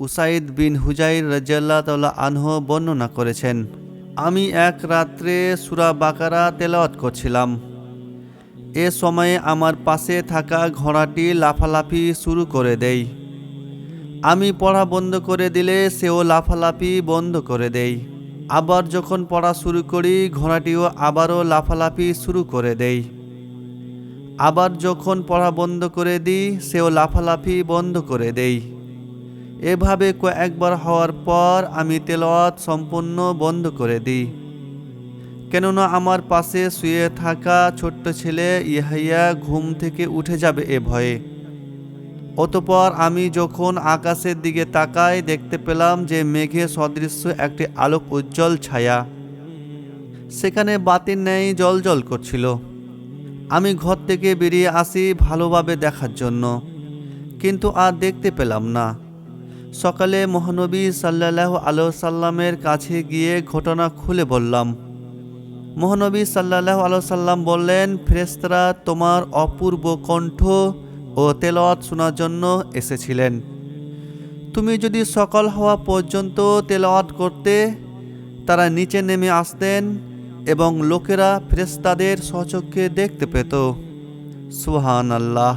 Usaid বিন হুজাইর রাজিয়াল্লাহ তাল্লাহ আনহ বর্ণনা করেছেন, আমি এক রাত্রে সুরা বাকারা তেলাওয়াত করছিলাম। এ সময়ে আমার পাশে থাকা ঘোড়াটি লাফালাফি শুরু করে দেয়। আমি পড়া বন্ধ করে দিলে সেও লাফালাফি বন্ধ করে দেয়। আবার যখন পড়া শুরু করি, ঘোড়াটিও আবারও লাফালাফি শুরু করে দেয়। আবার যখন পড়া বন্ধ করে দিই, সেও লাফালাফি বন্ধ করে দেই এভাবে কয়েকবার হওয়ার পর আমি তেলাওয়াত সম্পূর্ণ বন্ধ করে দিই। কেননা আমার পাশে শুয়ে থাকা ছোট্ট ছেলে ইহাইয়া ঘুম থেকে উঠে যাবে এ ভয়ে। অতপর আমি যখন আকাশের দিকে তাকাই, দেখতে পেলাম যে মেঘে সদৃশ্য একটি আলোক উজ্জ্বল ছায়া। সেখানে বাতির ন্যায় জল জল করছিল। আমি ঘর থেকে বেরিয়ে আসি ভালোভাবে দেখার জন্য। কিন্তু আর দেখতে পেলাম না। সকালে মহানবী সাল্লাহ আলো সাল্লামের কাছে গিয়ে ঘটনা খুলে বললাম। মহানবী সাল্লাহ আলো সাল্লাম বললেন ফেরেস্তারা তোমার অপূর্ব কণ্ঠ ও তেলাওয়াত শোনার জন্য এসেছিলেন। তুমি যদি সকাল হওয়া পর্যন্ত তেলাওয়াত করতে, তারা নিচে নেমে আসতেন এবং লোকেরা ফেরেস্তাদের সচক্ষে দেখতে পেত। সুহান আল্লাহ